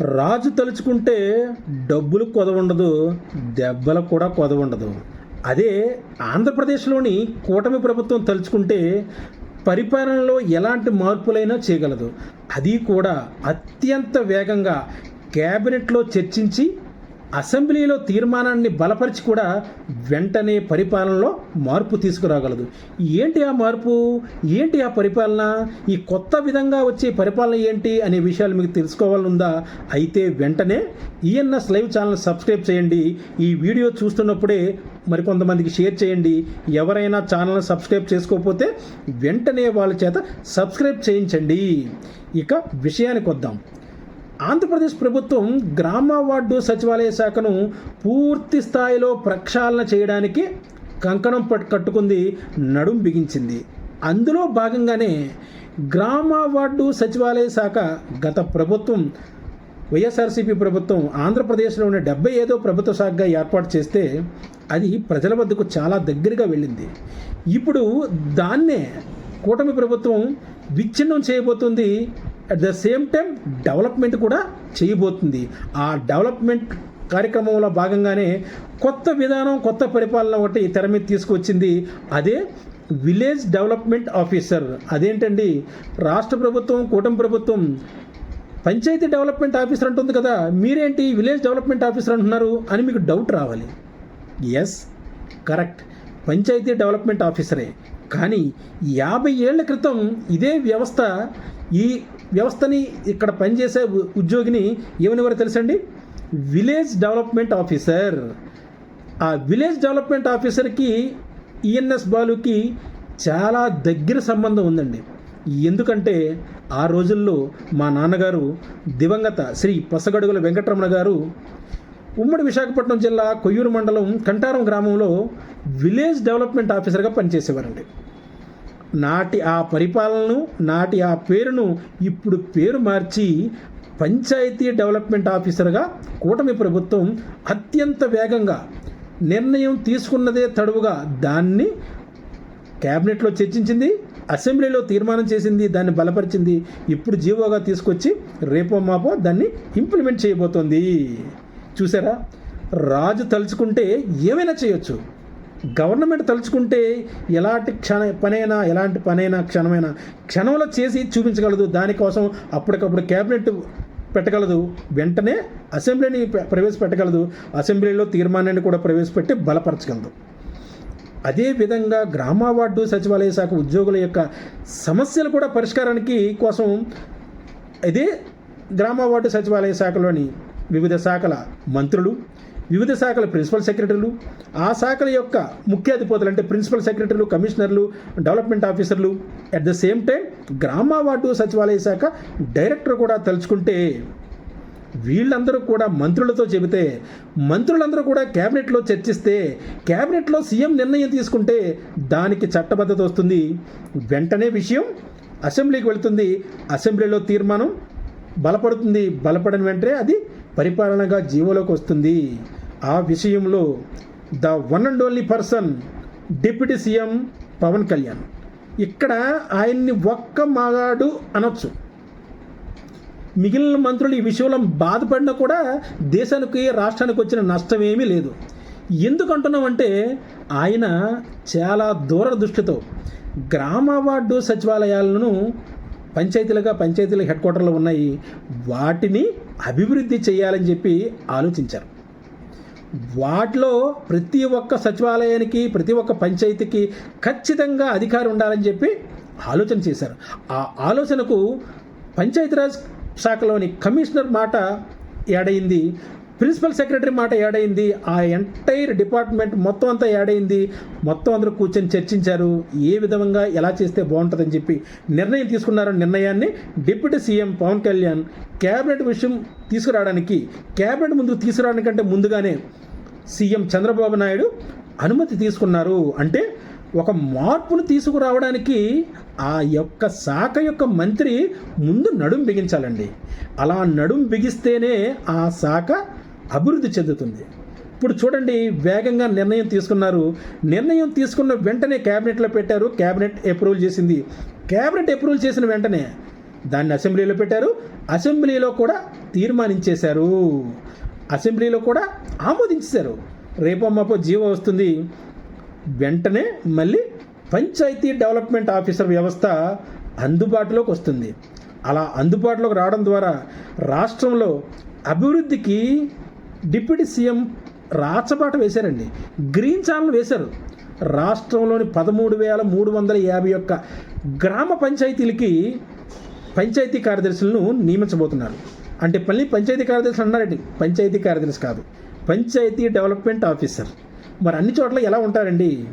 రాజు తలుచుకుంటే డబ్బులు కొదవుండదు దెబ్బలకు కూడా కొదవుండదు. అదే ఆంధ్రప్రదేశ్లోని కూటమి ప్రభుత్వం తలుచుకుంటే పరిపాలనలో ఎలాంటి మార్పులైనా చేయగలదు. అది కూడా అత్యంత వేగంగా క్యాబినెట్లో చర్చించి అసెంబ్లీలో తీర్మానాన్ని బలపరిచి కూడా వెంటనే పరిపాలనలో మార్పు తీసుకురాగలదు. ఏంటి ఆ మార్పు? ఏంటి ఆ పరిపాలన? ఈ కొత్త విధంగా వచ్చే పరిపాలన ఏంటి అనే విషయాలు మీకు తెలుసుకోవాలనుందా? అయితే వెంటనే ఈఎన్ఎస్ లైవ్ ఛానల్ సబ్స్క్రైబ్ చేయండి. ఈ వీడియో చూస్తున్నప్పుడే మరికొంతమందికి షేర్ చేయండి. ఎవరైనా ఛానల్ సబ్స్క్రైబ్ చేసుకోకపోతే వెంటనే వాళ్ళ చేత సబ్స్క్రైబ్ చేయించండి. ఇక విషయానికి వద్దాం. ఆంధ్రప్రదేశ్ ప్రభుత్వం గ్రామ వార్డు సచివాలయ శాఖను పూర్తి స్థాయిలో ప్రక్షాళన చేయడానికి కంకణం పట్టు కట్టుకుంది నడుం బిగించింది. అందులో భాగంగానే గ్రామ వార్డు సచివాలయ శాఖ గత ప్రభుత్వం వైఎస్ఆర్సీపీ ప్రభుత్వం ఆంధ్రప్రదేశ్లోని డెబ్బై ఐదో ప్రభుత్వ శాఖగా ఏర్పాటు చేస్తే అది ప్రజల వద్దకు చాలా దగ్గరగా వెళ్ళింది. ఇప్పుడు దాన్నే కూటమి ప్రభుత్వం విచ్ఛిన్నం చేయబోతుంది at the same time development కూడా చేయబోతుంది. ఆ డెవలప్మెంట్ కార్యక్రమంలో భాగంగానే కొత్త విధానం కొత్త పరిపాలన ఒకటి తెర మీద తీసుకొచ్చింది అదే విలేజ్ డెవలప్మెంట్ ఆఫీసర్ అదేంటండి? రాష్ట్ర ప్రభుత్వం కూటమి ప్రభుత్వం పంచాయతీ డెవలప్మెంట్ ఆఫీసర్ అంటుంది కదా మీరేంటి విలేజ్ డెవలప్మెంట్ ఆఫీసర్ అంటున్నారు అని మీకు డౌట్ రావాలి. ఎస్ కరెక్ట్ పంచాయతీ డెవలప్మెంట్ ఆఫీసరే కానీ యాభై ఏళ్ళ క్రితం ఇదే వ్యవస్థ ఈ వ్యవస్థని ఇక్కడ పనిచేసే ఉ- ఉద్యోగిని ఏమనివారు తెలుసండి? Village development officer. ఆ విలేజ్ డెవలప్మెంట్ ఆఫీసర్కి ఈఎన్ఎస్ బాలుకి చాలా దగ్గర సంబంధం ఉందండి. ఎందుకంటే ఆ రోజుల్లో మా నాన్నగారు దివంగత శ్రీ పసగడుగుల వెంకటరమణ గారు ఉమ్మడి విశాఖపట్నం జిల్లా కొయ్యూరు మండలం కంటారం గ్రామంలో విలేజ్ డెవలప్మెంట్ ఆఫీసర్గా పనిచేసేవారండి. నాటి ఆ పరిపాలనను నాటి ఆ పేరును ఇప్పుడు పేరు మార్చి పంచాయతీ డెవలప్మెంట్ ఆఫీసర్గా కూటమి ప్రభుత్వం అత్యంత వేగంగా నిర్ణయం తీసుకున్నదే తడువుగా దాన్ని క్యాబినెట్లో చర్చించింది అసెంబ్లీలో తీర్మానం చేసింది దాన్ని బలపరిచింది. ఇప్పుడు జీవోగా తీసుకొచ్చి రేపో మాపో దాన్ని ఇంప్లిమెంట్ చేయబోతోంది. చూసారా? రాజు తలుచుకుంటే ఏమైనా చేయొచ్చు. గవర్నమెంట్ తలుచుకుంటే ఎలాంటి క్షణ పనైనా ఎలాంటి పనైనా క్షణమైనా క్షణంలో చేసి చూపించగలదు. దానికోసం అప్పటికప్పుడు కేబినెట్ పెట్టగలదు. వెంటనే అసెంబ్లీని ప్రవేశపెట్టగలదు. అసెంబ్లీలో తీర్మానాన్ని కూడా ప్రవేశపెట్టి బలపరచగలదు. అదేవిధంగా గ్రామ వార్డు సచివాలయ శాఖ ఉద్యోగుల యొక్క సమస్యలు కూడా పరిష్కారానికి కోసం ఇదే గ్రామ వార్డు సచివాలయ శాఖలోని వివిధ శాఖల మంత్రులు వివిధ శాఖల ప్రిన్సిపల్ సెక్రటరీలు ఆ శాఖల యొక్క ముఖ్య అధిపతులు అంటే ప్రిన్సిపల్ సెక్రటరీలు కమిషనర్లు డెవలప్మెంట్ ఆఫీసర్లు. అట్ ద సేమ్ టైం గ్రామ వార్డు సచివాలయ శాఖ డైరెక్టర్ కూడా తలుచుకుంటే వీళ్ళందరూ కూడా మంత్రులతో చెబితే మంత్రులందరూ కూడా క్యాబినెట్లో చర్చిస్తే క్యాబినెట్లో సీఎం నిర్ణయం తీసుకుంటే దానికి చట్టబద్ధత వస్తుంది. వెంటనే విషయం అసెంబ్లీకి వెళుతుంది. అసెంబ్లీలో తీర్మానం బలపడుతుంది. బలపడిన వెంటనే అది పరిపాలనగా జీవోలోకి వస్తుంది. ఆ విషయంలో the one and only person deputy CM Pawan Kalyan. ఇక్కడ ఆయన్ని ఒక్క మగాడు అనొచ్చు. మిగిలిన మంత్రులు ఈ విషయంలో బాధపడినా కూడా దేశానికి రాష్ట్రానికి వచ్చిన నష్టం ఏమీ లేదు. ఎందుకంటున్నామంటే ఆయన చాలా దూరదృష్టితో గ్రామ వార్డు సచివాలయాలను పంచాయతీలుగా పంచాయతీల హెడ్ క్వార్టర్లు ఉన్నాయి. వాటిని అభివృద్ధి చేయాలని చెప్పి ఆలోచించారు. వాటిలో ప్రతి ఒక్క సచివాలయానికి ప్రతి ఒక్క పంచాయతీకి ఖచ్చితంగా అధికారం ఉండాలని చెప్పి ఆలోచన చేశారు. ఆ ఆలోచనకు పంచాయతీరాజ్ శాఖలోని కమిషనర్ మాట ఏడైంది ప్రిన్సిపల్ సెక్రటరీ మాట యాడైంది. ఆ ఎంటైర్ డిపార్ట్మెంట్ మొత్తం అంతా యాడైంది. మొత్తం అందరూ కూర్చొని చర్చించారు. ఏ విధంగా ఎలా చేస్తే బాగుంటుందని చెప్పి నిర్ణయం తీసుకున్నారు. నిర్ణయాన్ని deputy CM Pawan Kalyan cabinet విషయం తీసుకురావడానికి క్యాబినెట్ ముందు తీసుకురావడానికంటే ముందుగానే సీఎం చంద్రబాబు నాయుడు అనుమతి తీసుకున్నారు. అంటే ఒక మార్పును తీసుకురావడానికి ఆ యొక్క శాఖ యొక్క మంత్రి ముందు నడుం బిగించాలండి. అలా నడుం బిగిస్తేనే ఆ శాఖ అభివృద్ధి చెందుతుంది. ఇప్పుడు చూడండి వేగంగా నిర్ణయం తీసుకున్నారు. నిర్ణయం తీసుకున్న వెంటనే క్యాబినెట్లో పెట్టారు. క్యాబినెట్ అప్రూవల్ చేసింది. క్యాబినెట్ అప్రూవల్ చేసిన వెంటనే దాన్ని అసెంబ్లీలో పెట్టారు. అసెంబ్లీలో కూడా తీర్మానించేశారు. అసెంబ్లీలో కూడా ఆమోదించేశారు. రేపో మాపో జీవో వస్తుంది. వెంటనే మళ్ళీ పంచాయతీ డెవలప్మెంట్ ఆఫీసర్ వ్యవస్థ అందుబాటులోకి వస్తుంది. అలా అందుబాటులోకి రావడం ద్వారా రాష్ట్రంలో అభివృద్ధికి డిప్యూటీ సీఎం రాచబాట వేశారండి. గ్రీన్ ఛానల్ వేశారు. రాష్ట్రంలోని పదమూడు వేల మూడు వందల యాభై ఒక్క గ్రామ పంచాయతీలకి పంచాయతీ కార్యదర్శులను నియమించబోతున్నారు. అంటే పల్లి పంచాయతీ కార్యదర్శులు అన్నారండి. పంచాయతీ కార్యదర్శి కాదు. Panchayat development officer. మరి అన్ని చోట్ల ఎలా ఉంటారండి?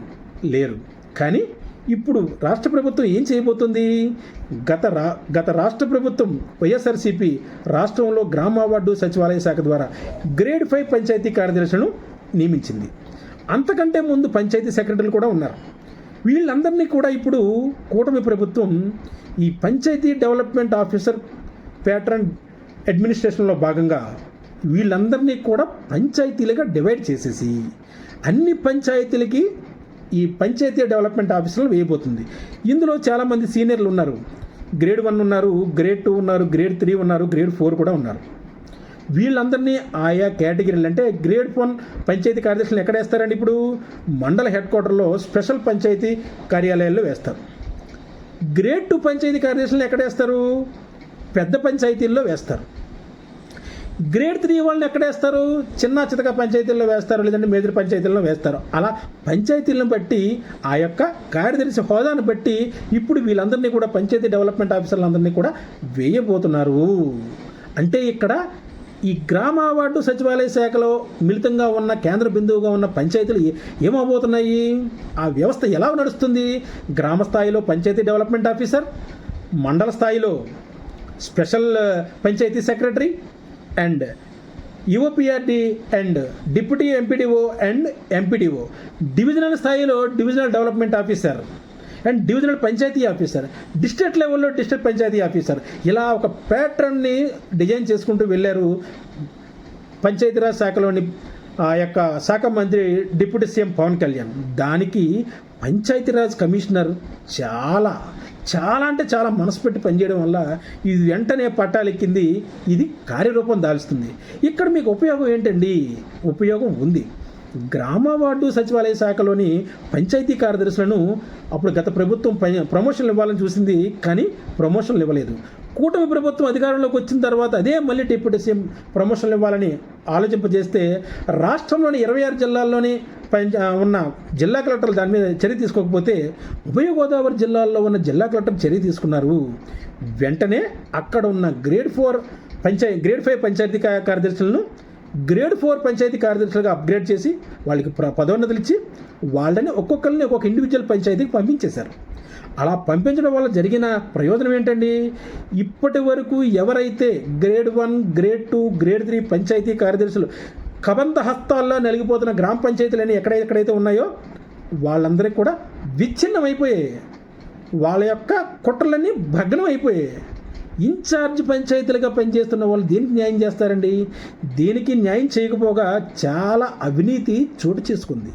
లేరు. కానీ ఇప్పుడు రాష్ట్ర ప్రభుత్వం ఏం చేయబోతుంది? గత రా గత రాష్ట్ర ప్రభుత్వం వైఎస్ఆర్సీపీ రాష్ట్రంలో గ్రామ వార్డు సచివాలయ శాఖ ద్వారా గ్రేడ్ ఫైవ్ పంచాయతీ కార్యదర్శులను నియమించింది. అంతకంటే ముందు పంచాయతీ సెక్రటరీలు కూడా ఉన్నారు. వీళ్ళందరినీ కూడా ఇప్పుడు కూటమి ప్రభుత్వం ఈ పంచాయతీ డెవలప్మెంట్ ఆఫీసర్ ప్యాటర్న్ అడ్మినిస్ట్రేషన్లో భాగంగా వీళ్ళందరినీ కూడా పంచాయతీలుగా డివైడ్ చేసేసి అన్ని పంచాయతీలకి ఈ పంచాయతీ డెవలప్మెంట్ ఆఫీసులు వేయబోతుంది. ఇందులో చాలామంది సీనియర్లు ఉన్నారు. గ్రేడ్ వన్ ఉన్నారు గ్రేడ్ టూ ఉన్నారు గ్రేడ్ త్రీ ఉన్నారు గ్రేడ్ ఫోర్ కూడా ఉన్నారు. వీళ్ళందరినీ ఆయా కేటగిరీలు అంటే గ్రేడ్ వన్ పంచాయతీ కార్యదర్శులను ఎక్కడ వేస్తారండి ఇప్పుడు? మండల హెడ్ క్వార్టర్లో స్పెషల్ పంచాయతీ కార్యాలయాల్లో వేస్తారు. గ్రేడ్ టూ పంచాయతీ కార్యదర్శులను ఎక్కడ వేస్తారు? పెద్ద పంచాయతీల్లో వేస్తారు. గ్రేడ్ త్రీ వాళ్ళని ఎక్కడ వేస్తారు? చిన్న చితక పంచాయతీల్లో వేస్తారు లేదంటే మేజర్ పంచాయతీల్లో వేస్తారు. అలా పంచాయతీలను బట్టి ఆ యొక్క కార్యదర్శి హోదాను బట్టి ఇప్పుడు వీళ్ళందరినీ కూడా పంచాయతీ డెవలప్మెంట్ ఆఫీసర్లందరినీ కూడా వేయబోతున్నారు. అంటే ఇక్కడ ఈ గ్రామ వార్డు సచివాలయ శాఖలో మిళితంగా ఉన్న కేంద్ర బిందువుగా ఉన్న పంచాయతీలు ఏమవబోతున్నాయి ఆ వ్యవస్థ ఎలా నడుస్తుంది? గ్రామ స్థాయిలో పంచాయతీ డెవలప్మెంట్ ఆఫీసర్ మండల స్థాయిలో special panchayat secretary and UOPRD and deputy MPDO and MPDO divisional స్థాయిలో divisional development officer and divisional panchayat officer district లెవెల్లో డిస్ట్రిక్ట్ పంచాయతీ ఆఫీసర్ ఇలా ఒక ప్యాటర్న్ని డిజైన్ చేసుకుంటూ వెళ్ళారు పంచాయతీరాజ్ శాఖలోని ఆ యొక్క శాఖ మంత్రి డిప్యూటీ సీఎం పవన్ కళ్యాణ్. దానికి పంచాయతీరాజ్ కమిషనర్ చాలా చాలా అంటే చాలా మనసు పెట్టి పనిచేయడం వల్ల ఇది వెంటనే పట్టాలెక్కింది ఇది కార్యరూపం దాల్చుతుంది. ఇక్కడ మీకు ఉపయోగం ఏంటండి? ఉపయోగం ఉంది. గ్రామ వార్డు సచివాలయ శాఖలోని పంచాయతీ కార్యదర్శులను అప్పుడు గత ప్రభుత్వం ప్రమోషన్లు ఇవ్వాలని చూసింది కానీ ప్రమోషన్లు ఇవ్వలేదు. కూటమి ప్రభుత్వం అధికారంలోకి వచ్చిన తర్వాత అదే మళ్ళీ డిప్యూటీ సీఎం ప్రమోషన్లు ఇవ్వాలని ఆలోచింపజేస్తే రాష్ట్రంలోని ఇరవై ఆరు జిల్లాల్లోని ఉన్న జిల్లా కలెక్టర్లు దాని మీద చర్య తీసుకోకపోతే ఉభయ గోదావరి జిల్లాల్లో ఉన్న జిల్లా కలెక్టర్ చర్య తీసుకున్నారు. వెంటనే అక్కడ ఉన్న grade four panchayat grade five panchayat కార్యదర్శులను grade four panchayat కార్యదర్శులుగా అప్గ్రేడ్ చేసి వాళ్ళకి పదోన్నతులు ఇచ్చి వాళ్ళని ఒక్కొక్కరిని ఒక్కొక్క ఇండివిజువల్ పంచాయతీకి పంపించేశారు. అలా పంపించడం వల్ల జరిగిన ప్రయోజనం ఏంటండి? ఇప్పటి వరకు ఎవరైతే grade one grade two grade three panchayat కార్యదర్శులు కబంత హస్తాల్లో నలిగిపోతున్న గ్రామ పంచాయతీలన్నీ ఎక్కడెక్కడైతే ఉన్నాయో వాళ్ళందరికీ కూడా విచ్ఛిన్నం అయిపోయాయి వాళ్ళ యొక్క కుట్రలన్నీ భగ్నం అయిపోయాయి ఇన్ఛార్జ్ పంచాయతీలుగా పనిచేస్తున్న వాళ్ళు దేనికి న్యాయం చేస్తారండి? దీనికి న్యాయం చేయకపోగా చాలా అవినీతి చోటు చేసుకుంది.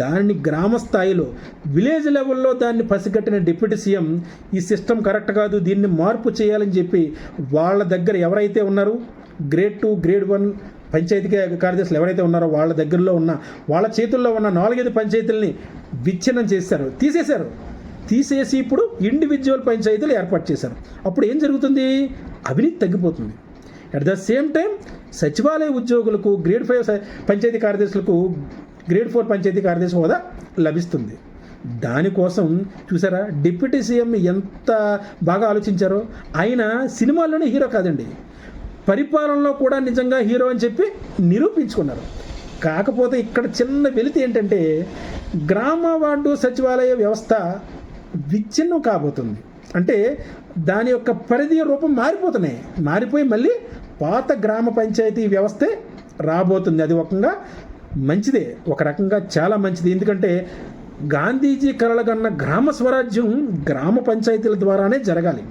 దాన్ని గ్రామ స్థాయిలో విలేజ్ లెవెల్లో దాన్ని పసిగట్టిన డిప్యూటీ సీఎం ఈ సిస్టమ్ కరెక్ట్ కాదు దీన్ని మార్పు చేయాలని చెప్పి వాళ్ళ దగ్గర ఎవరైతే ఉన్నారో grade two grade one panchayat కార్యదర్శులు ఎవరైతే ఉన్నారో వాళ్ళ దగ్గరలో ఉన్న వాళ్ళ చేతుల్లో ఉన్న నాలుగైదు పంచాయతీలని విచ్ఛిన్నం చేశారు. తీసేశారు. తీసేసి ఇప్పుడు ఇండివిజువల్ పంచాయతీలు ఏర్పాటు చేశారు. అప్పుడు ఏం జరుగుతుంది? అవినీతి తగ్గిపోతుంది. అట్ ద సేమ్ టైం సచివాలయ ఉద్యోగులకు గ్రేడ్ ఫైవ్ పంచాయతీ కార్యదర్శులకు గ్రేడ్ ఫోర్ పంచాయతీ కార్యదర్శి హోదా లభిస్తుంది. దానికోసం చూసారా? డిప్యూటీ సీఎం ఎంత బాగా ఆలోచించారో? ఆయన సినిమాల్లోనే హీరో కాదండి. పరిపాలనలో కూడా నిజంగా హీరో అని చెప్పి నిరూపించుకున్నారు. కాకపోతే ఇక్కడ చిన్న వెలితి ఏంటంటే గ్రామ వార్డు సచివాలయ వ్యవస్థ విచ్ఛిన్నం కాబోతుంది. అంటే దాని యొక్క పరిధి రూపం మారిపోతున్నాయి. మారిపోయి మళ్ళీ పాత గ్రామ పంచాయతీ వ్యవస్థే రాబోతుంది. అది ఒకంగా మంచిదే. ఒక రకంగా చాలా మంచిది. ఎందుకంటే గాంధీజీ కలలుగన్న గ్రామ స్వరాజ్యం గ్రామ పంచాయతీల ద్వారానే జరగాలి.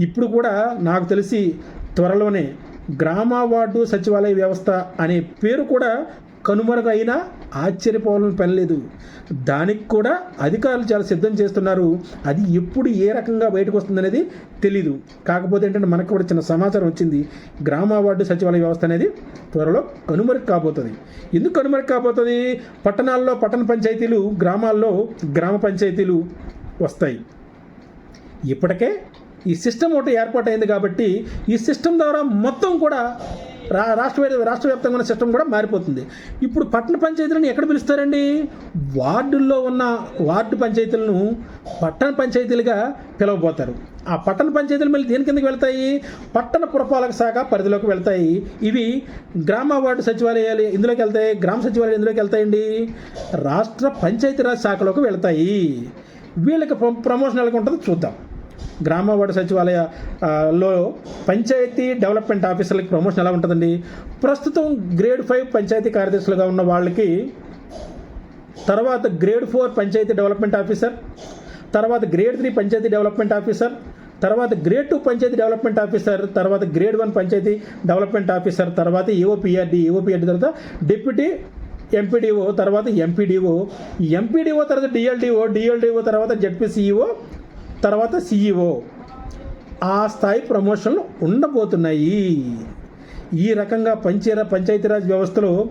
ఇప్పుడు కూడా నాకు తెలిసి త్వరలోనే గ్రామ వార్డు సచివాలయ వ్యవస్థ అనే పేరు కూడా కనుమరుగైనా ఆశ్చర్యపోవాలని పనిలేదు. దానికి కూడా అధికారులు చాలా సిద్ధం చేస్తున్నారు. అది ఎప్పుడు ఏ రకంగా బయటకు వస్తుందనేది తెలీదు. కాకపోతే ఏంటంటే మనకు కూడా చిన్న సమాచారం వచ్చింది. గ్రామ వార్డు సచివాలయ వ్యవస్థ అనేది త్వరలో కనుమరుగు కాబోతుంది. ఎందుకు కనుమరుగు కాబోతుంది? పట్టణాల్లో పట్టణ పంచాయతీలు గ్రామాల్లో గ్రామ పంచాయతీలు వస్తాయి. ఇప్పటికే ఈ సిస్టమ్ ఒకటి ఏర్పాటైంది కాబట్టి ఈ సిస్టమ్ ద్వారా మొత్తం కూడా రా రాష్ట్ర రాష్ట్ర వ్యాప్తంగా ఉన్న సిస్టమ్ కూడా మారిపోతుంది. ఇప్పుడు పట్టణ పంచాయతీలను ఎక్కడ పిలుస్తారండి? వార్డుల్లో ఉన్న వార్డు పంచాయతీలను పట్టణ పంచాయతీలుగా పిలవబోతారు. ఆ పట్టణ పంచాయతీలు మళ్ళీ దేని కిందకి వెళ్తాయి? పట్టణ పురపాలక శాఖ పరిధిలోకి వెళ్తాయి. ఇవి గ్రామ వార్డు సచివాలయాలు ఇందులోకి వెళ్తాయి? గ్రామ సచివాలయాలు ఇందులోకి వెళ్తాయండి? రాష్ట్ర పంచాయతీరాజ్ శాఖలోకి వెళ్తాయి. వీళ్ళకి ప్రమోషన్ ఎలా ఉంటుందో చూద్దాం. గ్రామ వార్డు సచివాలయ లో పంచాయతీ డెవలప్మెంట్ ఆఫీసర్లకి ప్రమోషన్ ఎలా ఉంటుందండి? ప్రస్తుతం గ్రేడ్ ఫైవ్ పంచాయతీ కార్యదర్శులుగా ఉన్న వాళ్ళకి తర్వాత grade four panchayat development officer తర్వాత grade three panchayat development officer తర్వాత grade two panchayat development officer తర్వాత grade one panchayat development officer తర్వాత ఏఓపిఆర్డి ఏఓపిఆర్డి తర్వాత డిప్యూటీ ఎంపీడీఓ తర్వాత ఎంపీడీఓ. ఎంపీడీఓ తర్వాత డిఎల్డిఓ డిఎల్డిఓ తర్వాత జెడ్పీసీఈఓ తర్వాత సీఈఓ ఆ స్థాయి ప్రమోషన్లు ఉండబోతున్నాయి. ఈ రకంగా పంచాయర పంచాయతీరాజ్ వ్యవస్థలో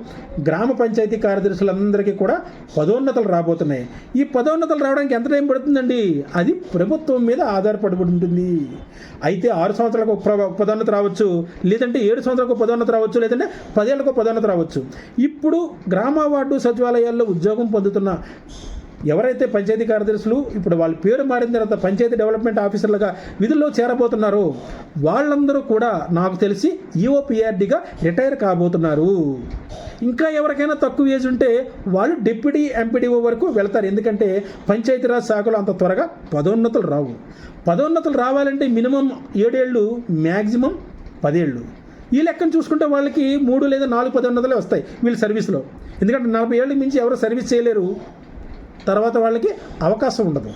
గ్రామ పంచాయతీ కార్యదర్శులందరికీ కూడా పదోన్నతలు రాబోతున్నాయి. ఈ పదోన్నతలు రావడానికి ఎంత టైం పడుతుందండి? అది ప్రభుత్వం మీద ఆధారపడి ఉంటుంది అయితే ఆరు సంవత్సరాలకు ఒక ప్ర- రావచ్చు. లేదంటే ఏడు సంవత్సరాలకు పదోన్నత రావచ్చు. లేదంటే పదేళ్ళకు పదోన్నత రావచ్చు. ఇప్పుడు గ్రామ వార్డు సచివాలయాల్లో ఉద్యోగం పొందుతున్న ఎవరైతే పంచాయతీ కార్యదర్శులు ఇప్పుడు వాళ్ళ పేరు మారిన తర్వాత పంచాయతీ డెవలప్మెంట్ ఆఫీసర్లుగా విధుల్లో చేరబోతున్నారో వాళ్ళందరూ కూడా నాకు తెలిసి ఈఓపిఆర్డీగా రిటైర్ కాబోతున్నారు. ఇంకా ఎవరికైనా తక్కువ ఏజ్ ఉంటే వాళ్ళు డిప్యూటీ ఎంపీడీఓ వరకు వెళ్తారు. ఎందుకంటే పంచాయతీరాజ్ శాఖలో అంత త్వరగా పదోన్నతులు రావు. పదోన్నతులు రావాలంటే మినిమం ఏడేళ్ళు మ్యాక్సిమం పదేళ్ళు. ఈ లెక్కను చూసుకుంటే వాళ్ళకి మూడు లేదా నాలుగు పదోన్నతలే వస్తాయి వీళ్ళ సర్వీస్లో. ఎందుకంటే నలభై ఏళ్ళకి మించి ఎవరు సర్వీస్ చేయలేరు. తర్వాత వాళ్ళకి అవకాశం ఉండదు.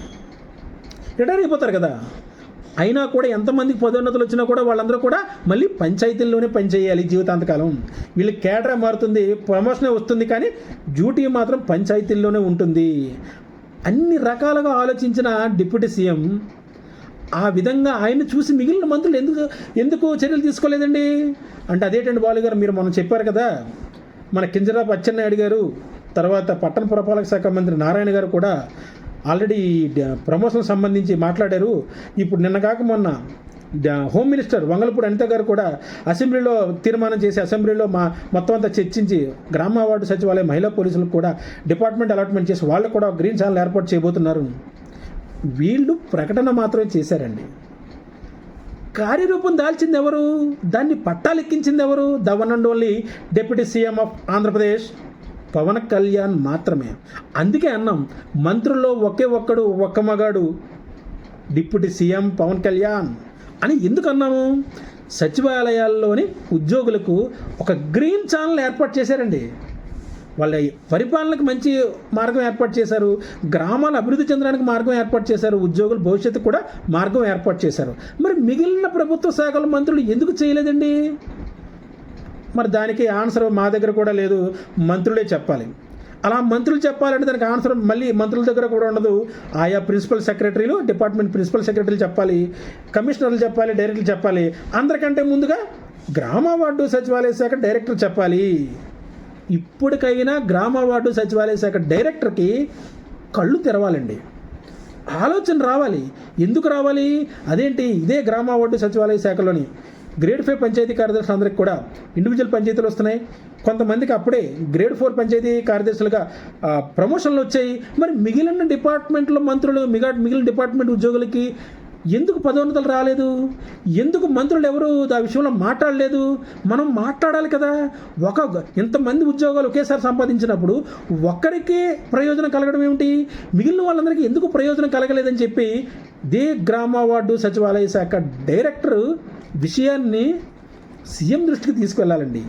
రిటైర్ అయిపోతారు కదా? అయినా కూడా ఎంతమందికి పదోన్నతులు వచ్చినా కూడా వాళ్ళందరూ కూడా మళ్ళీ పంచాయతీల్లోనే పనిచేయాలి జీవితాంతకాలం. వీళ్ళు కేటరా మారుతుంది ప్రమోషనే వస్తుంది కానీ డ్యూటీ మాత్రం పంచాయతీల్లోనే ఉంటుంది. అన్ని రకాలుగా ఆలోచించిన డిప్యూటీ సీఎం ఆ విధంగా ఆయన చూసి మిగిలిన మంత్రులు ఎందుకు ఎందుకు చర్యలు తీసుకోలేదండి? అంటే అదేటండి బాలు గారు మీరు మనం చెప్పారు కదా మన కింజరాపు అచ్చెన్నాయుడు గారు తర్వాత పట్టణ పురపాలక శాఖ మంత్రి నారాయణ గారు కూడా ఆల్రెడీ ప్రమోషన్ సంబంధించి మాట్లాడారు. ఇప్పుడు నిన్న కాక మొన్న హోమ్ మినిస్టర్ వంగలపూడి అనిత గారు కూడా అసెంబ్లీలో తీర్మానం చేసి అసెంబ్లీలో మా మొత్తం అంతా చర్చించి గ్రామ వార్డు సచివాలయం మహిళా పోలీసులకు కూడా డిపార్ట్మెంట్ అలాట్మెంట్ చేసి వాళ్ళు కూడా గ్రీన్ ఛానల్ ఏర్పాటు చేయబోతున్నారు. వీళ్ళు ప్రకటన మాత్రమే చేశారండి. కార్యరూపం దాల్చింది ఎవరు? దాన్ని పట్టాలెక్కించింది ఎవరు? The one and only deputy CM of Andhra Pradesh Pawan Kalyan మాత్రమే. అందుకే అన్నాం మంత్రుల్లో ఒకే ఒక్కడు ఒక్క మగాడు డిప్యూటీ సీఎం పవన్ కళ్యాణ్ అని ఎందుకు అన్నాము? సచివాలయాల్లోని ఉద్యోగులకు ఒక గ్రీన్ ఛానల్ ఏర్పాటు చేశారండి. వాళ్ళ పరిపాలనకు మంచి మార్గం ఏర్పాటు చేశారు. గ్రామాలు అభివృద్ధి చెందడానికి మార్గం ఏర్పాటు చేశారు. ఉద్యోగుల భవిష్యత్తు కూడా మార్గం ఏర్పాటు చేశారు. మరి మిగిలిన ప్రభుత్వ శాఖల మంత్రులు ఎందుకు చేయలేదండి? మరి దానికి ఆన్సర్ మా దగ్గర కూడా లేదు. మంత్రులే చెప్పాలి. అలా మంత్రులు చెప్పాలంటే దానికి ఆన్సర్ మళ్ళీ మంత్రుల దగ్గర కూడా ఉండదు. ఆయా ప్రిన్సిపల్ సెక్రటరీలు డిపార్ట్మెంట్ ప్రిన్సిపల్ సెక్రటరీలు చెప్పాలి. కమిషనర్లు చెప్పాలి డైరెక్టర్లు చెప్పాలి. అందరికంటే ముందుగా గ్రామ వార్డు సచివాలయ శాఖ డైరెక్టర్ చెప్పాలి. ఇప్పటికైనా గ్రామ వార్డు సచివాలయ శాఖ డైరెక్టర్కి కళ్ళు తెరవాలండి. ఆలోచన రావాలి. ఎందుకు రావాలి? అదేంటి? ఇదే గ్రామ వార్డు సచివాలయ శాఖలోని గ్రేడ్ ఫైవ్ పంచాయతీ కార్యదర్శులు అందరికి కూడా ఇండివిజువల్ పంచాయతీలు వస్తున్నాయి. కొంతమందికి అప్పుడే గ్రేడ్ ఫోర్ పంచాయతీ కార్యదర్శులుగా ప్రమోషన్లు వచ్చాయి. మరి మిగిలిన డిపార్ట్మెంట్లో మంత్రులు మిగా మిగిలిన డిపార్ట్మెంట్ ఉద్యోగులకి ఎందుకు పదోన్నతులు రాలేదు? ఎందుకు మంత్రులు ఎవరు ఆ విషయంలో మాట్లాడలేదు? మనం మాట్లాడాలి కదా. ఒక ఇంతమంది ఉద్యోగాలు ఒకేసారి సంపాదించినప్పుడు ఒక్కరికే ప్రయోజనం కలగడం ఏమిటి? మిగిలిన వాళ్ళందరికీ ఎందుకు ప్రయోజనం కలగలేదని చెప్పి దే గ్రామ వార్డు సచివాలయ శాఖ డైరెక్టర్ విషయాన్ని సీఎం దృష్టికి తీసుకెళ్ళాలండి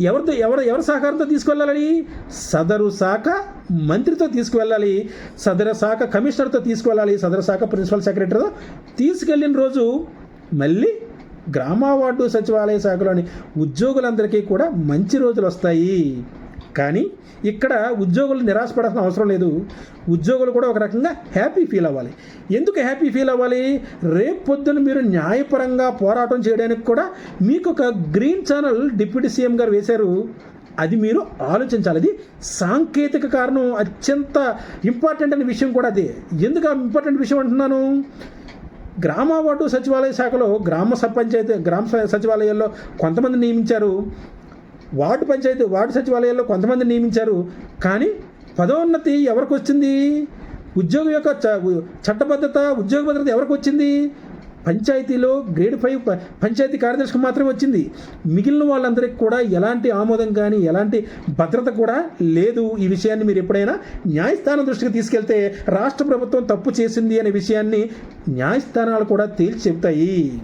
ఎవరితో ఎవరు ఎవరి సహకారంతో తీసుకువెళ్ళాలి సదరు శాఖ మంత్రితో తీసుకువెళ్ళాలి సదర శాఖ కమిషనర్తో తీసుకువెళ్ళాలి సదర శాఖ ప్రిన్సిపల్ సెక్రటరీతో తీసుకెళ్ళిన రోజు మళ్ళీ గ్రామ వార్డు సచివాలయ శాఖలోని ఉద్యోగులందరికీ కూడా మంచి రోజులు వస్తాయి. కానీ ఇక్కడ ఉద్యోగులు నిరాశపడాల్సిన అవసరం లేదు. ఉద్యోగులు కూడా ఒక రకంగా హ్యాపీ ఫీల్ అవ్వాలి. ఎందుకు హ్యాపీ ఫీల్ అవ్వాలి? రేపు పొద్దున మీరు న్యాయపరంగా పోరాటం చేయడానికి కూడా మీకు ఒక గ్రీన్ ఛానల్ డిప్యూటీ సీఎం గారు వేశారు. అది మీరు ఆలోచించాలి. అది సాంకేతిక కారణం. అత్యంత ఇంపార్టెంట్ అనే విషయం కూడా అదే. ఎందుకు ఇంపార్టెంట్ విషయం అంటున్నాను? గ్రామ వార్డు సచివాలయ శాఖలో గ్రామ స పంచాయతీ గ్రామ సచివాలయాల్లో కొంతమంది నియమించారు. వార్డు పంచాయతీ వార్డు సచివాలయాల్లో కొంతమంది నియమించారు. కానీ పదోన్నతి ఎవరికి వచ్చింది ఉద్యోగం యొక్క చ- చట్టబద్ధత ఉద్యోగ భద్రత ఎవరికి వచ్చింది పంచాయతీలో గ్రేడ్ ఫైవ్ పంచాయతీ కార్యదర్శికి మాత్రమే వచ్చింది. మిగిలిన వాళ్ళందరికీ కూడా ఎలాంటి ఆమోదం కానీ ఎలాంటి భద్రత కూడా లేదు. ఈ విషయాన్ని మీరు ఎప్పుడైనా న్యాయస్థానం దృష్టికి తీసుకెళ్తే రాష్ట్ర ప్రభుత్వం తప్పు చేసింది అనే విషయాన్ని న్యాయస్థానాలు కూడా తేల్చి చెబుతాయి.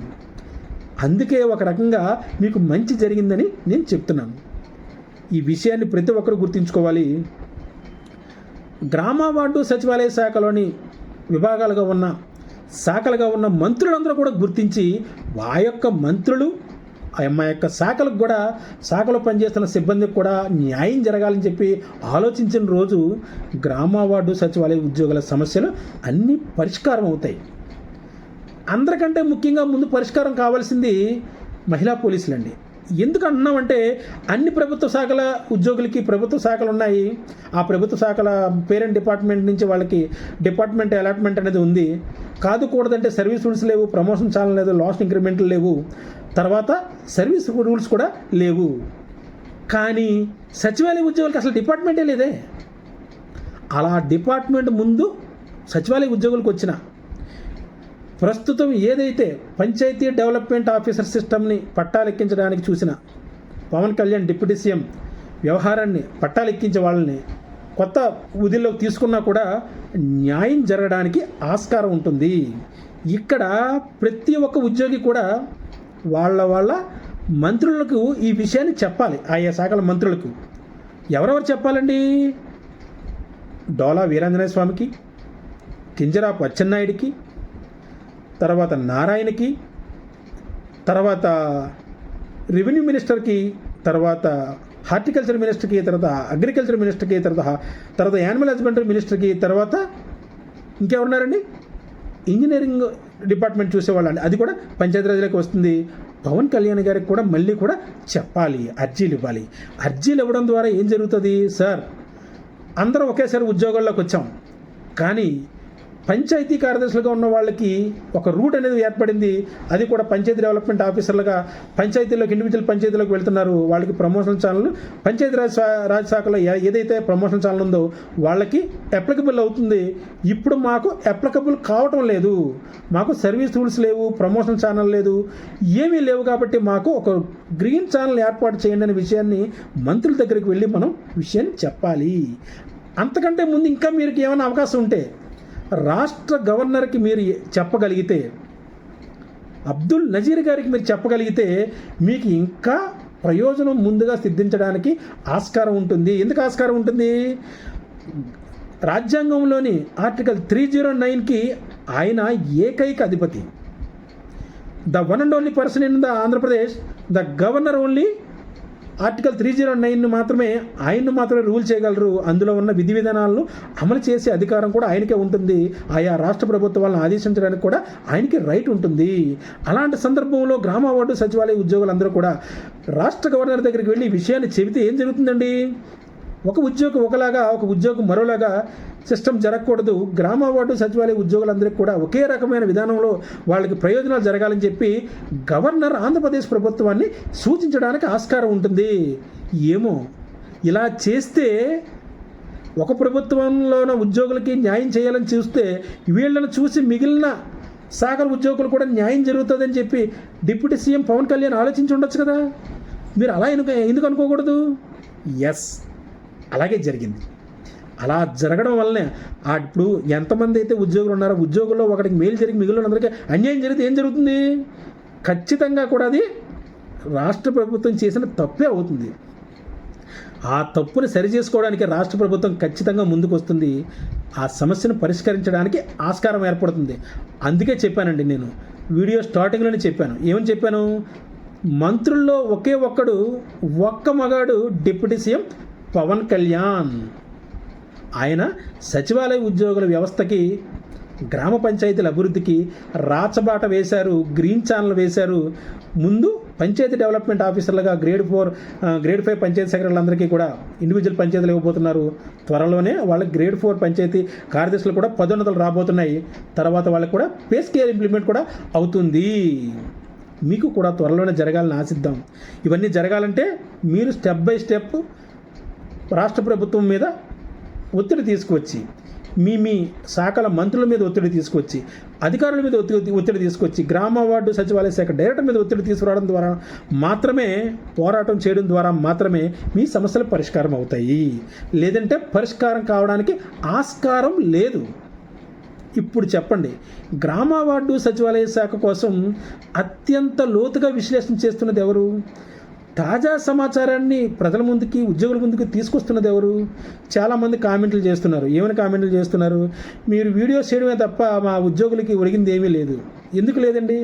అందుకే ఒక రకంగా మీకు మంచి జరిగిందని నేను చెప్తున్నాను. ఈ విషయాన్ని ప్రతి ఒక్కరు గుర్తుంచుకోవాలి. గ్రామ వార్డు సచివాలయ శాఖలోని విభాగాలుగా ఉన్న శాఖలుగా ఉన్న మంత్రులందరూ కూడా గుర్తించి ఆ యొక్క మంత్రులు ఆ మా యొక్క శాఖలకు కూడా శాఖలో పనిచేస్తున్న సిబ్బందికి కూడా న్యాయం జరగాలని చెప్పి ఆలోచించిన రోజు గ్రామ వార్డు సచివాలయ ఉద్యోగుల సమస్యలు అన్నీ పరిష్కారం అవుతాయి. అందరికంటే ముఖ్యంగా ముందు పరిష్కారం కావాల్సింది మహిళా పోలీసులండి. ఎందుకు అంటున్నామంటే అన్ని ప్రభుత్వ శాఖల ఉద్యోగులకి ప్రభుత్వ శాఖలు ఉన్నాయి. ఆ ప్రభుత్వ శాఖల పేరెంట్ డిపార్ట్మెంట్ నుంచి వాళ్ళకి డిపార్ట్మెంట్ అలాట్మెంట్ అనేది ఉంది. కాదు కూడదంటే సర్వీస్ రూల్స్ లేవు ప్రమోషన్ ఛానల్ లేదు లాస్ట్ ఇంక్రిమెంట్లు లేవు. తర్వాత సర్వీస్ రూల్స్ కూడా లేవు. కానీ సచివాలయ ఉద్యోగులకి అసలు డిపార్ట్మెంటే లేదే. అలా డిపార్ట్మెంట్ ముందు సచివాలయ ఉద్యోగులకు వచ్చిన ప్రస్తుతం ఏదైతే పంచాయతీ డెవలప్మెంట్ ఆఫీసర్ సిస్టమ్ని పట్టాలెక్కించడానికి చూసిన పవన్ కళ్యాణ్ డిప్యూటీ సీఎం వ్యవహారాన్ని పట్టాలెక్కించే వాళ్ళని కొత్త ఉదిలోకి తీసుకున్నా కూడా న్యాయం జరగడానికి ఆస్కారం ఉంటుంది. ఇక్కడ ప్రతి ఒక్క ఉద్యోగి కూడా వాళ్ళ వాళ్ళ మంత్రులకు ఈ విషయాన్ని చెప్పాలి. ఆయా శాఖల మంత్రులకు. ఎవరెవరు చెప్పాలండి? డోలా వీరాంజనేయ స్వామికి కింజరాపు అచ్చెన్నాయుడికి తర్వాత నారాయణకి తర్వాత రెవెన్యూ మినిస్టర్కి తర్వాత హార్టికల్చర్ మినిస్టర్కి తర్వాత అగ్రికల్చర్ మినిస్టర్కి తర్వాత తర్వాత యానిమల్ హస్బెండరీ మినిస్టర్కి తర్వాత ఇంకెవరున్నారండి? Engineering department చూసేవాళ్ళండి. అది కూడా పంచాయతీరాజ్లోకి వస్తుంది. పవన్ కళ్యాణ్ గారికి కూడా మళ్ళీ కూడా చెప్పాలి అర్జీలు ఇవ్వాలి. అర్జీలు ఇవ్వడం ద్వారా ఏం జరుగుతుంది? సార్ అందరం ఒకేసారి ఉద్యోగాల్లోకి వచ్చాం. కానీ పంచాయతీ కార్యదర్శులుగా ఉన్న వాళ్ళకి ఒక రూట్ అనేది ఏర్పడింది. అది కూడా పంచాయతీ డెవలప్మెంట్ ఆఫీసర్లుగా పంచాయతీలోకి ఇండివిజువల్ పంచాయతీలోకి వెళ్తున్నారు. వాళ్ళకి ప్రమోషన్ ఛానల్ పంచాయతీ రాజ్ శాఖలో ఏదైతే ప్రమోషన్ ఛానల్ ఉందో వాళ్ళకి అప్లికబుల్ అవుతుంది. ఇప్పుడు మాకు అప్లికబుల్ కావటం లేదు. మాకు సర్వీస్ రూల్స్ లేవు ప్రమోషన్ ఛానల్ లేదు. ఏమీ లేవు కాబట్టి మాకు ఒక గ్రీన్ ఛానల్ ఏర్పాటు చేయండి అనే విషయాన్ని మంత్రుల దగ్గరికి వెళ్ళి మనం విషయాన్ని చెప్పాలి. అంతకంటే ముందు ఇంకా మీకు ఏమైనా అవకాశం ఉంటే రాష్ట్ర గవర్నర్కి మీరు చెప్పగలిగితే అబ్దుల్ నజీర్ గారికి మీరు చెప్పగలిగితే మీకు ఇంకా ప్రయోజనం ముందుగా సిద్ధించడానికి ఆస్కారం ఉంటుంది. ఎందుకు ఆస్కారం ఉంటుంది? రాజ్యాంగంలోని ఆర్టికల్ త్రీ జీరో నైన్కి ఆయన ఏకైక అధిపతి. The one and only person in the Andhra Pradesh the governor only article three zero నైన్ను మాత్రమే ఆయన్ను మాత్రమే రూల్ చేయగలరు. అందులో ఉన్న విధి విధానాలను అమలు చేసే అధికారం కూడా ఆయనకే ఉంటుంది. ఆయా రాష్ట్ర ప్రభుత్వాలను ఆదేశించడానికి కూడా ఆయనకి రైట్ ఉంటుంది. అలాంటి సందర్భంలో గ్రామ వార్డు సచివాలయ ఉద్యోగులందరూ కూడా రాష్ట్ర గవర్నర్ దగ్గరికి వెళ్ళి ఈ విషయాన్ని చెబితే ఏం జరుగుతుందండి? ఒక ఉద్యోగం ఒకలాగా ఒక ఉద్యోగం మరోలాగా సిస్టమ్ జరగకూడదు. గ్రామ వార్డు సచివాలయ ఉద్యోగులందరికీ కూడా ఒకే రకమైన విధానంలో వాళ్ళకి ప్రయోజనాలు జరగాలని చెప్పి గవర్నర్ ఆంధ్రప్రదేశ్ ప్రభుత్వాన్ని సూచించడానికి ఆస్కారం ఉంటుంది. ఏమో ఇలా చేస్తే ఒక ప్రభుత్వంలోన ఉద్యోగులకి న్యాయం చేయాలని చూస్తే వీళ్ళని చూసి మిగిలిన శాఖల ఉద్యోగులు కూడా న్యాయం జరుగుతుందని చెప్పి డిప్యూటీ సీఎం పవన్ కళ్యాణ్ ఆలోచించి ఉండొచ్చు కదా. మీరు అలా ఎందుకు ఎందుకు అనుకోకూడదు? ఎస్ అలాగే జరిగింది. అలా జరగడం వల్లనే ఇప్పుడు ఎంతమంది అయితే ఉద్యోగులు ఉన్నారో ఉద్యోగుల్లో ఒకటికి మేలు జరిగి మిగిలిన అందరికీ అన్యాయం జరిగితే ఏం జరుగుతుంది? ఖచ్చితంగా కూడా అది రాష్ట్ర ప్రభుత్వం చేసిన తప్పే అవుతుంది. ఆ తప్పుని సరిచేసుకోవడానికి రాష్ట్ర ప్రభుత్వం ఖచ్చితంగా ముందుకు వస్తుంది ఆ సమస్యను పరిష్కరించడానికి ఆస్కారం ఏర్పడుతుంది. అందుకే చెప్పానండి నేను. వీడియో స్టార్టింగ్లోనే చెప్పాను. ఏమని చెప్పాను? మంత్రుల్లో ఒకే ఒక్కడు ఒక్క మగాడు డిప్యూటీ సీఎం పవన్ కళ్యాణ్. ఆయన సచివాలయ ఉద్యోగుల వ్యవస్థకి గ్రామ పంచాయతీల అభివృద్ధికి రాచబాట వేశారు గ్రీన్ ఛానల్ వేశారు. ముందు panchayat development ఆఫీసర్లుగా grade four grade five panchayat సెక్రటరీలందరికీ కూడా ఇండివిజువల్ పంచాయతీలు ఇవ్వబోతున్నారు. త్వరలోనే వాళ్ళకి గ్రేడ్ ఫోర్ పంచాయతీ కార్యదర్శులు కూడా పదోన్నతులు రాబోతున్నాయి. తర్వాత వాళ్ళకి కూడా పే స్కేల్ ఇంప్లిమెంట్ కూడా అవుతుంది. మీకు కూడా త్వరలోనే జరగాలని ఆశిద్దాం. ఇవన్నీ జరగాలంటే మీరు స్టెప్ బై స్టెప్ రాష్ట్ర ప్రభుత్వం మీద ఒత్తిడి తీసుకువచ్చి మీ మీ శాఖల మంత్రుల మీద ఒత్తిడి తీసుకొచ్చి అధికారుల మీద ఒత్తిడి ఒత్తిడి తీసుకొచ్చి గ్రామ వార్డు సచివాలయ శాఖ డైరెక్టర్ మీద ఒత్తిడి తీసుకురావడం ద్వారా మాత్రమే పోరాటం చేయడం ద్వారా మాత్రమే మీ సమస్యలు పరిష్కారం అవుతాయి. లేదంటే పరిష్కారం కావడానికి ఆస్కారం లేదు. ఇప్పుడు చెప్పండి గ్రామ వార్డు సచివాలయ శాఖ కోసం అత్యంత లోతుగా విశ్లేషణ చేస్తున్నది ఎవరు? తాజా సమాచారాన్ని ప్రజల ముందుకి ఉద్యోగుల ముందుకు తీసుకొస్తున్నది ఎవరు? చాలామంది కామెంట్లు చేస్తున్నారు. ఏమైనా కామెంట్లు చేస్తున్నారు? మీరు వీడియో చేయడమే తప్ప మా ఉద్యోగులకి ఒరిగింది ఏమీ లేదు. ఎందుకు లేదండి?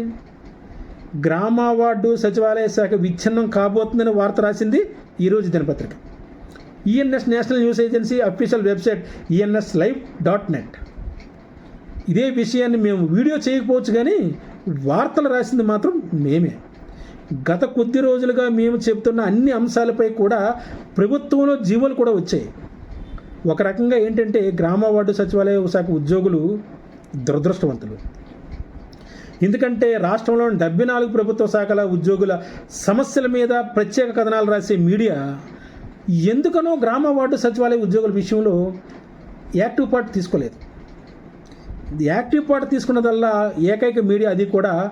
గ్రామ వార్డు సచివాలయ శాఖ విచ్ఛిన్నం కాబోతుందని వార్త రాసింది ఈరోజు దినపత్రిక. ENS national news agency official website ENS live dot net ఇదే విషయాన్ని మేము వీడియో చేయకపోవచ్చు కానీ వార్తలు రాసింది మాత్రం మేమే. గత కొద్ది రోజులుగా మేము చెబుతున్న అన్ని అంశాలపై కూడా ప్రభుత్వంలో జీవోలు కూడా వచ్చాయి. ఒక రకంగా ఏంటంటే గ్రామ వార్డు సచివాలయ శాఖ ఉద్యోగులు దురదృష్టవంతులు. ఎందుకంటే రాష్ట్రంలోని డెబ్బై నాలుగు ప్రభుత్వ శాఖల ఉద్యోగుల సమస్యల మీద ప్రత్యేక కథనాలు రాసే మీడియా ఎందుకనో గ్రామ వార్డు సచివాలయ ఉద్యోగుల విషయంలో యాక్టివ్ పార్ట్ తీసుకోలేదు. యాక్టివ్ పార్ట్ తీసుకున్నదల్లా ఏకైక మీడియా అది కూడా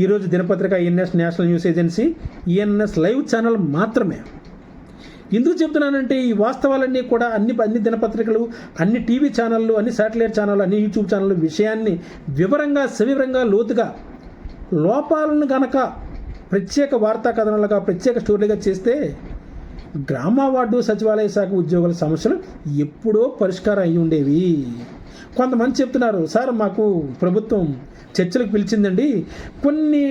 ఈరోజు దినపత్రిక ENS national news agency ENS live channel మాత్రమే. ఎందుకు చెప్తున్నానంటే ఈ వాస్తవాలన్నీ కూడా అన్ని అన్ని దినపత్రికలు అన్ని టీవీ ఛానళ్ళు అన్ని శాటిలైట్ ఛానళ్ళు అన్ని యూట్యూబ్ ఛానళ్ళు విషయాన్ని వివరంగా సవివరంగా లోతుగా లోపాలను గనక ప్రత్యేక వార్తా కథనాలుగా ప్రత్యేక స్టోరీలుగా చేస్తే గ్రామ వార్డు సచివాలయ శాఖ ఉద్యోగుల సమస్యలు ఎప్పుడో పరిష్కారం అయి ఉండేవి. కొంతమంది చెప్తున్నారు సార్ మాకు ప్రభుత్వం చర్చలకు పిలిచిందండి. కొన్ని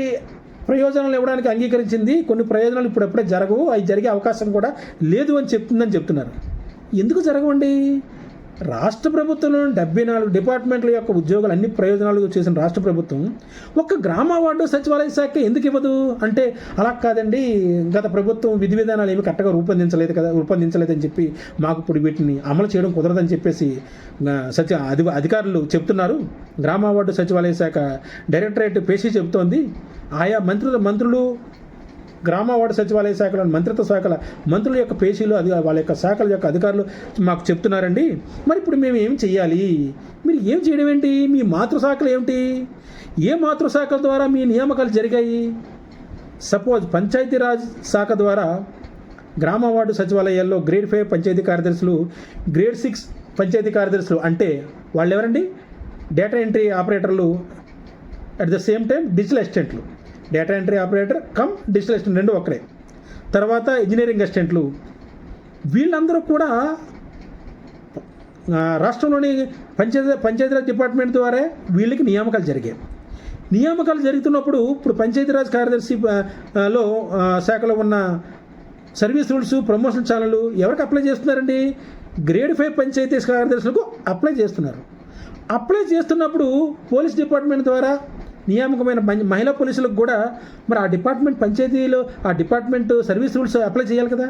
ప్రయోజనాలు ఇవ్వడానికి అంగీకరించింది. కొన్ని ప్రయోజనాలు ఇప్పుడు ఎప్పుడే జరగవు. అవి జరిగే అవకాశం కూడా లేదు అని చెప్తుందని చెప్తున్నారు. ఎందుకు జరగవండి? రాష్ట్ర ప్రభుత్వంలో డెబ్బై నాలుగు డిపార్ట్మెంట్ల యొక్క ఉద్యోగులు అన్ని ప్రయోజనాలు చేసిన రాష్ట్ర ప్రభుత్వం ఒక్క గ్రామ వార్డు సచివాలయ శాఖ ఎందుకు ఇవ్వదు? అంటే అలా కాదండి. గత ప్రభుత్వం విధి విధానాలు ఏమి కరెక్ట్గా రూపొందించలేదు కదా రూపొందించలేదని చెప్పి మాకు ఇప్పుడు వీటిని అమలు చేయడం కుదరదని చెప్పేసి సచి సచివ అధి అధికారులు చెప్తున్నారు. గ్రామ వార్డు సచివాలయ శాఖ డైరెక్టరేట్ పేషీ చెబుతోంది. ఆయా మంత్రుల మంత్రులు గ్రామ వార్డు సచివాలయ శాఖలోని మంత్రిత్వ శాఖల మంత్రుల యొక్క పేషీలు అది వాళ్ళ యొక్క శాఖల యొక్క అధికారులు మాకు చెప్తున్నారండి. మరి ఇప్పుడు మేము ఏం చెయ్యాలి? మీరు ఏం చేయడం ఏంటి? మీ మాతృశాఖలు ఏమిటి? ఏ మాతృశాఖల ద్వారా మీ నియామకాలు జరిగాయి? సపోజ్ పంచాయతీరాజ్ శాఖ ద్వారా గ్రామ వార్డు సచివాలయాల్లో గ్రేడ్ ఫైవ్ పంచాయతీ కార్యదర్శులు గ్రేడ్ సిక్స్ పంచాయతీ కార్యదర్శులు అంటే వాళ్ళు ఎవరండి డేటా ఎంట్రీ ఆపరేటర్లు at the same time digital అసిస్టెంట్లు. Data entry operator cum digital assistant రెండు ఒకరే తర్వాత ఇంజనీరింగ్ అసిస్టెంట్లు వీళ్ళందరూ కూడా రాష్ట్రంలోని పంచాయతీ పంచాయతీరాజ్ డిపార్ట్మెంట్ ద్వారా వీళ్ళకి నియామకాలు జరిగాయి. నియామకాలు జరుగుతున్నప్పుడు ఇప్పుడు పంచాయతీరాజ్ కార్యదర్శి లో శాఖలో ఉన్న సర్వీస్ రూల్స్ ప్రమోషన్ ఛానళ్ళు ఎవరికి అప్లై చేస్తున్నారండి? గ్రేడ్ ఫైవ్ పంచాయతీ కార్యదర్శులకు అప్లై చేస్తున్నారు. అప్లై చేస్తున్నప్పుడు పోలీస్ డిపార్ట్మెంట్ ద్వారా నియామకమైన మహిళా పోలీసులకు కూడా మరి ఆ డిపార్ట్మెంట్ పంచాయతీలో ఆ డిపార్ట్మెంట్ సర్వీస్ రూల్స్ అప్లై చేయాలి కదా?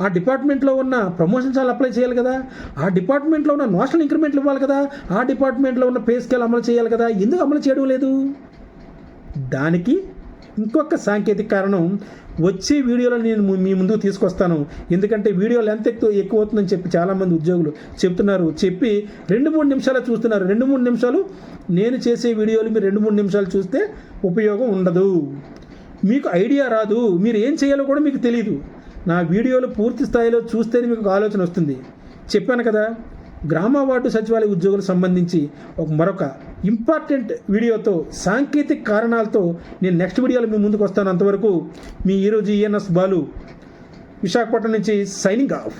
ఆ డిపార్ట్మెంట్లో ఉన్న ప్రమోషన్స్ వాళ్ళు అప్లై చేయాలి కదా? ఆ డిపార్ట్మెంట్లో ఉన్న నోషనల్ ఇంక్రిమెంట్లు ఇవ్వాలి కదా? ఆ డిపార్ట్మెంట్లో ఉన్న పే స్కేల్ అమలు చేయాలి కదా? ఎందుకు అమలు చేయడం లేదు? దానికి ఇంకొక సాంకేతిక కారణం వచ్చే వీడియోలో నేను మీ ముందుకు తీసుకొస్తాను. ఎందుకంటే వీడియో లెంత్ ఎక్కువ ఎక్కువ అవుతుందని చెప్పి చాలామంది ఉద్యోగులు చెప్తున్నారు. చెప్పి రెండు మూడు నిమిషాలు చూస్తున్నారు. రెండు మూడు నిమిషాలు నేను చేసే వీడియోలు మీరు రెండు మూడు నిమిషాలు చూస్తే ఉపయోగం ఉండదు. మీకు ఐడియా రాదు. మీరు ఏం చేయాలో కూడా మీకు తెలియదు నా వీడియోలు పూర్తి స్థాయిలో చూస్తేనే మీకు ఆలోచన వస్తుంది. చెప్పాను కదా గ్రామ వార్డు సచివాలయ ఉద్యోగులకు సంబంధించి ఒక మరొక ఇంపార్టెంట్ వీడియోతో సాంకేతిక కారణాలతో నేను నెక్స్ట్ వీడియోలో మీ ముందుకు వస్తాను. అంతవరకు మీ ఈరోజు ఈఎన్ఎస్ బాలు విశాఖపట్నం నుంచి సైనింగ్ ఆఫ్.